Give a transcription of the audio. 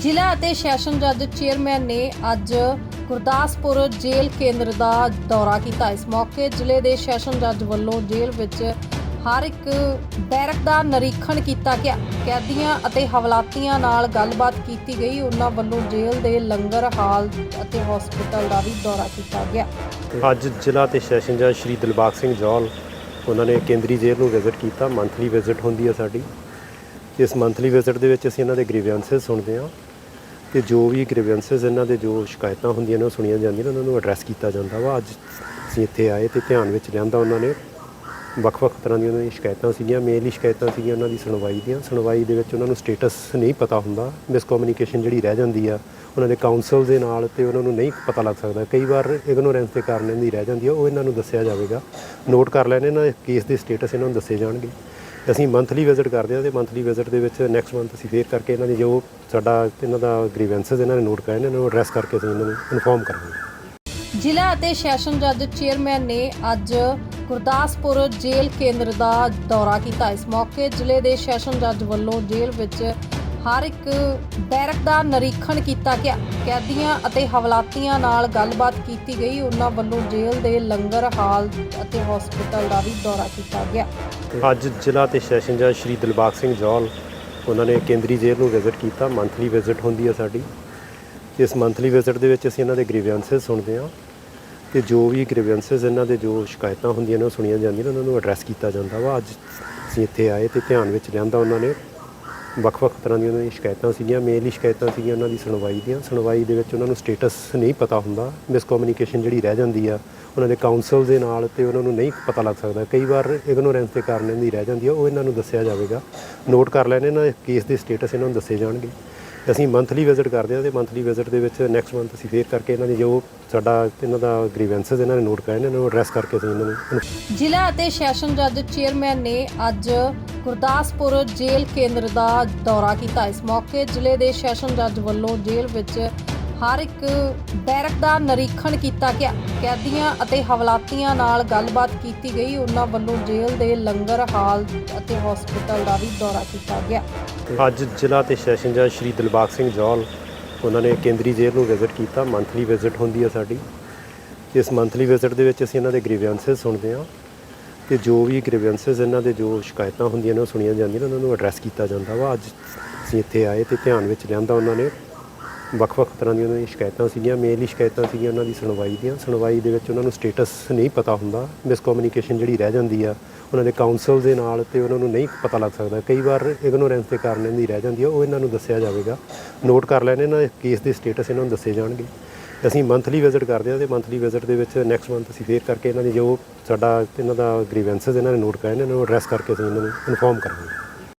ਜ਼ਿਲ੍ਹਾ ਅਤੇ ਸੈਸ਼ਨ ਜੱਜ ਚੇਅਰਮੈਨ ਨੇ ਅੱਜ ਗੁਰਦਾਸਪੁਰ ਜੇਲ੍ਹ ਕੇਂਦਰ ਦਾ ਦੌਰਾ ਕੀਤਾ। ਇਸ ਮੌਕੇ ਜ਼ਿਲ੍ਹੇ ਦੇ ਸੈਸ਼ਨ ਜੱਜ ਵੱਲੋਂ ਜੇਲ੍ਹ ਵਿੱਚ ਹਰ ਇੱਕ ਬੈਰਕ ਦਾ ਨਿਰੀਖਣ ਕੀਤਾ ਗਿਆ। ਕੈਦੀਆਂ ਅਤੇ ਹਵਲਾਤੀਆਂ ਨਾਲ ਗੱਲਬਾਤ ਕੀਤੀ ਗਈ। ਉਹਨਾਂ ਵੱਲੋਂ ਜੇਲ੍ਹ ਦੇ ਲੰਗਰ, ਹਾਲ ਅਤੇ ਹਸਪਤਾਲ ਦਾ ਵੀ ਦੌਰਾ ਕੀਤਾ ਗਿਆ। ਅੱਜ ਜ਼ਿਲ੍ਹਾ ਤੇ ਸੈਸ਼ਨ ਜੱਜ ਸ਼੍ਰੀ ਦਿਲਬਾਗ ਸਿੰਘ ਜੌਲ ਉਹਨਾਂ ਨੇ ਕੇਂਦਰੀ ਜੇਲ੍ਹ ਨੂੰ ਵਿਜ਼ਿਟ ਕੀਤਾ। ਮੰਥਲੀ ਵਿਜ਼ਿਟ ਹੁੰਦੀ ਹੈ ਸਾਡੀ। ਇਸ ਮੰਥਲੀ ਵਿਜ਼ਿਟ ਦੇ ਵਿੱਚ ਅਸੀਂ ਇਹਨਾਂ ਦੇ ਗ੍ਰੀਵੈਂਸਸ ਸੁਣਦੇ ਹਾਂ। ਤੇ ਜੋ ਵੀ ਗ੍ਰੀਵੈਂਸਸ ਇਹਨਾਂ ਦੇ ਜੋ ਸ਼ਿਕਾਇਤਾਂ ਹੁੰਦੀਆਂ ਨੇ ਉਹ ਸੁਣੀਆਂ ਜਾਂਦੀਆਂ ਨੇ, ਉਹਨਾਂ ਨੂੰ ਐਡਰੈਸ ਕੀਤਾ ਜਾਂਦਾ ਵਾ। ਅੱਜ ਅਸੀਂ ਇੱਥੇ ਆਏ ਤੇ ਧਿਆਨ ਵਿੱਚ ਲਿਆਂਦਾ ਉਹਨਾਂ ਨੇ। ਵੱਖ-ਵੱਖ ਤਰ੍ਹਾਂ ਦੀਆਂ ਉਹਨਾਂ ਦੀਆਂ ਸ਼ਿਕਾਇਤਾਂ ਸੀਗੀਆਂ ਮੇਨਲੀ ਸ਼ਿਕਾਇਤਾਂ ਸੀਗੀਆਂ ਉਹਨਾਂ ਦੀ ਸੁਣਵਾਈ ਦੀਆਂ। ਸੁਣਵਾਈ ਦੇ ਵਿੱਚ ਉਹਨਾਂ ਨੂੰ ਸਟੇਟਸ ਨਹੀਂ ਪਤਾ ਹੁੰਦਾ ਮਿਸਕਮਿਊਨੀਕੇਸ਼ਨ ਜਿਹੜੀ ਰਹਿ ਜਾਂਦੀ ਆ, ਉਹਨਾਂ ਦੇ ਕਾਉਂਸਲ ਦੇ ਨਾਲ ਤੇ ਉਹਨਾਂ ਨੂੰ ਨਹੀਂ ਪਤਾ ਲੱਗ ਸਕਦਾ। ਕਈ ਵਾਰ ਇਗਨੋਰੈਂਸ ਦੇ ਕਾਰਨ ਇਹਦੀ ਰਹਿ ਜਾਂਦੀ ਆ, ਉਹ ਇਹਨਾਂ ਨੂੰ ਦੱਸਿਆ ਜਾਵੇਗਾ। ਨੋਟ ਕਰ ਲੈਣੇ, ਇਹਨਾਂ ਦੇ ਕੇਸ ਦੇ ਸਟੇਟਸ ਇਹਨਾਂ ਨੂੰ ਦੱਸੇ ਜਾਣਗੇ। ਅਸੀਂ ਮੰਥਲੀ ਵਿਜ਼ਿਟ ਕਰਦੇ ਹਾਂ ਤੇ ਮੰਥਲੀ ਵਿਜ਼ਿਟ ਦੇ ਵਿੱਚ ਨੈਕਸਟ ਮੰਥ ਅਸੀਂ ਫੇਰ ਕਰਕੇ ਇਹਨਾਂ ਦੀ ਜੋ ਸਾਡਾ, ਇਹਨਾਂ ਦਾ ਗ੍ਰੀਵੈਂਸਸ ਇਹਨਾਂ ਨੇ ਨੋਟ ਕਰਾਏ ਨੇ, ਇਹਨਾਂ ਨੂੰ ਐਡਰੈਸ ਕਰਕੇ ਅਸੀਂ ਇਹਨਾਂ ਨੂੰ ਇਨਫੋਰਮ ਕਰਾਂਗੇ ਜ਼ਿਲ੍ਹਾ ਅਤੇ ਸੈਸ਼ਨ ਜੱਜ ਚੇਅਰਮੈਨ ਨੇ ਅੱਜ ਗੁਰਦਾਸਪੁਰ ਜੇਲ੍ਹ ਕੇਂਦਰ ਦਾ ਦੌਰਾ ਕੀਤਾ। ਇਸ ਮੌਕੇ ਜ਼ਿਲ੍ਹੇ ਦੇ ਸੈਸ਼ਨ ਜੱਜ ਵੱਲੋਂ ਜੇਲ੍ਹ ਵਿੱਚ ਹਰ ਇੱਕ ਬੈਰਕ ਦਾ ਨਿਰੀਖਣ ਕੀਤਾ ਗਿਆ। ਕੈਦੀਆਂ ਅਤੇ ਹਵਲਾਤੀਆਂ ਨਾਲ ਗੱਲਬਾਤ ਕੀਤੀ ਗਈ। ਉਹਨਾਂ ਵੱਲੋਂ ਜੇਲ੍ਹ ਦੇ ਲੰਗਰ, ਹਾਲ ਅਤੇ ਹਸਪਤਾਲ ਦਾ ਵੀ ਦੌਰਾ ਕੀਤਾ ਗਿਆ। ਅੱਜ ਜ਼ਿਲ੍ਹਾ ਤੇ ਸੈਸ਼ਨ ਜੱਜ ਸ਼੍ਰੀ ਦਿਲਬਾਗ ਸਿੰਘ ਜੌਲ ਉਹਨਾਂ ਨੇ ਕੇਂਦਰੀ ਜੇਲ੍ਹ ਨੂੰ ਵਿਜ਼ਿਟ ਕੀਤਾ। ਮੰਥਲੀ ਵਿਜ਼ਿਟ ਹੁੰਦੀ ਹੈ ਸਾਡੀ। ਇਸ ਮੰਥਲੀ ਵਿਜ਼ਿਟ ਦੇ ਵਿੱਚ ਅਸੀਂ ਇਹਨਾਂ ਦੇ ਗ੍ਰੀਵੈਂਸਸ ਸੁਣਦੇ ਹਾਂ ਤੇ ਜੋ ਵੀ ਗ੍ਰੀਵੈਂਸਸ ਇਹਨਾਂ ਦੇ ਜੋ ਸ਼ਿਕਾਇਤਾਂ ਹੁੰਦੀਆਂ ਨੇ ਉਹ ਸੁਣੀਆਂ ਜਾਂਦੀਆਂ ਨੇ, ਉਹਨਾਂ ਨੂੰ ਐਡਰੈਸ ਕੀਤਾ ਜਾਂਦਾ ਵਾ। ਅੱਜ ਅਸੀਂ ਇੱਥੇ ਆਏ ਤੇ ਧਿਆਨ ਵਿੱਚ ਲਿਆਂਦਾ ਉਹਨਾਂ ਨੇ। ਵੱਖ-ਵੱਖ ਤਰ੍ਹਾਂ ਦੀਆਂ ਉਹਨਾਂ ਦੀਆਂ ਸ਼ਿਕਾਇਤਾਂ ਸੀਗੀਆਂ, ਮੇਨਲੀ ਸ਼ਿਕਾਇਤਾਂ ਸੀਗੀਆਂ ਉਹਨਾਂ ਦੀ ਸੁਣਵਾਈ ਦੀਆਂ। ਸੁਣਵਾਈ ਦੇ ਵਿੱਚ ਉਹਨਾਂ ਨੂੰ ਸਟੇਟਸ ਨਹੀਂ ਪਤਾ ਹੁੰਦਾ ਮਿਸਕਮਿਊਨੀਕੇਸ਼ਨ ਜਿਹੜੀ ਰਹਿ ਜਾਂਦੀ ਆ, ਉਹਨਾਂ ਦੇ ਕਾਉਂਸਲ ਦੇ ਨਾਲ ਤੇ ਉਹਨਾਂ ਨੂੰ ਨਹੀਂ ਪਤਾ ਲੱਗ ਸਕਦਾ। ਕਈ ਵਾਰ ਇਗਨੋਰੈਂਸ ਦੇ ਕਾਰਨ ਇਹਦੀ ਰਹਿ ਜਾਂਦੀ ਆ, ਉਹ ਇਹਨਾਂ ਨੂੰ ਦੱਸਿਆ ਜਾਵੇਗਾ। ਨੋਟ ਕਰ ਲੈਣੇ, ਇਹਨਾਂ ਦੇ ਕੇਸ ਦੇ ਸਟੇਟਸ ਇਹਨਾਂ ਨੂੰ ਦੱਸੇ ਜਾਣਗੇ। ਅਸੀਂ ਮੰਥਲੀ ਵਿਜ਼ਿਟ ਕਰਦੇ ਹਾਂ ਤੇ ਮੰਥਲੀ ਵਿਜ਼ਿਟ ਦੇ ਵਿੱਚ ਨੈਕਸਟ ਮੰਥ ਅਸੀਂ ਫੇਰ ਕਰਕੇ ਇਹਨਾਂ ਦੀ ਜੋ ਸਾਡਾ ਇਹਨਾਂ ਦਾ ਗ੍ਰੀਵੈਂਸਸ ਇਹਨਾਂ ਨੇ ਨੋਟ ਕਰਾਏ ਨੇ, ਇਹਨਾਂ ਨੂੰ ਐਡਰੈਸ ਕਰਕੇ ਅਸੀਂ ਇਹਨਾਂ ਨੂੰ ਜ਼ਿਲ੍ਹਾ ਅਤੇ ਸੈਸ਼ਨ ਜੱਜ ਚੇਅਰਮੈਨ ਨੇ ਅੱਜ ਗੁਰਦਾਸਪੁਰ ਜੇਲ੍ਹ ਕੇਂਦਰ ਦਾ ਦੌਰਾ ਕੀਤਾ। ਇਸ ਮੌਕੇ ਜ਼ਿਲ੍ਹੇ ਦੇ ਸੈਸ਼ਨ ਜੱਜ ਵੱਲੋਂ ਜੇਲ੍ਹ ਵਿੱਚ ਹਰ ਇੱਕ ਬੈਰਕ ਦਾ ਨਿਰੀਖਣ ਕੀਤਾ ਗਿਆ। ਕੈਦੀਆਂ ਅਤੇ ਹਵਲਾਤੀਆਂ ਨਾਲ ਗੱਲਬਾਤ ਕੀਤੀ ਗਈ। ਉਹਨਾਂ ਵੱਲੋਂ ਜੇਲ੍ਹ ਦੇ ਲੰਗਰ, ਹਾਲ ਅਤੇ ਹਸਪਤਾਲ ਦਾ ਵੀ ਦੌਰਾ ਕੀਤਾ ਗਿਆ। ਅੱਜ ਜ਼ਿਲ੍ਹਾ ਤੇ ਸੈਸ਼ਨ ਜੱਜ ਸ਼੍ਰੀ ਦਿਲਬਾਗ ਸਿੰਘ ਜੌਲ ਉਹਨਾਂ ਨੇ ਕੇਂਦਰੀ ਜੇਲ੍ਹ ਨੂੰ ਵਿਜ਼ਿਟ ਕੀਤਾ। ਮੰਥਲੀ ਵਿਜ਼ਿਟ ਹੁੰਦੀ ਹੈ ਸਾਡੀ। ਇਸ ਮੰਥਲੀ ਵਿਜ਼ਿਟ ਦੇ ਵਿੱਚ ਅਸੀਂ ਇਹਨਾਂ ਦੇ ਗ੍ਰੀਵੈਂਸਸ ਸੁਣਦੇ ਹਾਂ। ਤੇ ਜੋ ਵੀ ਗ੍ਰੀਵੈਂਸਸ ਇਹਨਾਂ ਦੇ ਜੋ ਸ਼ਿਕਾਇਤਾਂ ਹੁੰਦੀਆਂ ਨੇ, ਉਹ ਸੁਣੀਆਂ ਜਾਂਦੀਆਂ ਨੇ, ਉਹਨਾਂ ਨੂੰ ਐਡਰੈਸ ਕੀਤਾ ਜਾਂਦਾ ਵਾ। ਅੱਜ ਅਸੀਂ ਇੱਥੇ ਆਏ ਤੇ ਧਿਆਨ ਵਿੱਚ ਲਿਆਂਦਾ ਉਹਨਾਂ ਨੇ। ਵੱਖ-ਵੱਖ ਤਰ੍ਹਾਂ ਦੀਆਂ ਉਹਨਾਂ ਦੀਆਂ ਸ਼ਿਕਾਇਤਾਂ ਸੀਗੀਆਂ ਮੇਨਲੀ ਸ਼ਿਕਾਇਤਾਂ ਸੀਗੀਆਂ ਉਹਨਾਂ ਦੀ ਸੁਣਵਾਈ ਦੀਆਂ। ਸੁਣਵਾਈ ਦੇ ਵਿੱਚ ਉਹਨਾਂ ਨੂੰ ਸਟੇਟਸ ਨਹੀਂ ਪਤਾ ਹੁੰਦਾ। ਮਿਸਕਮਿਊਨੀਕੇਸ਼ਨ ਜਿਹੜੀ ਰਹਿ ਜਾਂਦੀ ਆ, ਉਹਨਾਂ ਦੇ ਕਾਉਂਸਲ ਦੇ ਨਾਲ ਤੇ ਉਹਨਾਂ ਨੂੰ ਨਹੀਂ ਪਤਾ ਲੱਗ ਸਕਦਾ। ਕਈ ਵਾਰ ਇਗਨੋਰੈਂਸ ਦੇ ਕਾਰਨ ਇਹਦੀ ਰਹਿ ਜਾਂਦੀ ਆ, ਉਹ ਇਹਨਾਂ ਨੂੰ ਦੱਸਿਆ ਜਾਵੇਗਾ। ਨੋਟ ਕਰ ਲੈਣੇ ਇਹਨਾਂ ਕੇਸ ਦੇ ਸਟੇਟਸ ਇਹਨਾਂ ਨੂੰ ਦੱਸੇ ਜਾਣਗੇ। ਅਸੀਂ ਮੰਥਲੀ ਵਿਜ਼ਿਟ ਕਰਦੇ ਹਾਂ ਤੇ ਮੰਥਲੀ ਵਿਜ਼ਿਟ ਦੇ ਵਿੱਚ ਨੈਕਸਟ ਮੰਥ ਅਸੀਂ ਫੇਰ ਕਰਕੇ ਇਹਨਾਂ ਦੀ ਜੋ ਸਾਡਾ, ਇਹਨਾਂ ਦਾ ਗ੍ਰੀਵੈਂਸਸ ਇਹਨਾਂ ਨੇ ਨੋਟ ਕਰਾਏ ਨੇ, ਇਹਨਾਂ ਨੂੰ ਐਡਰੈਸ ਕਰਕੇ ਅਸੀਂ ਇਹਨਾਂ ਨੂੰ ਇਨਫੋਰਮ ਕਰਾਂਗੇ।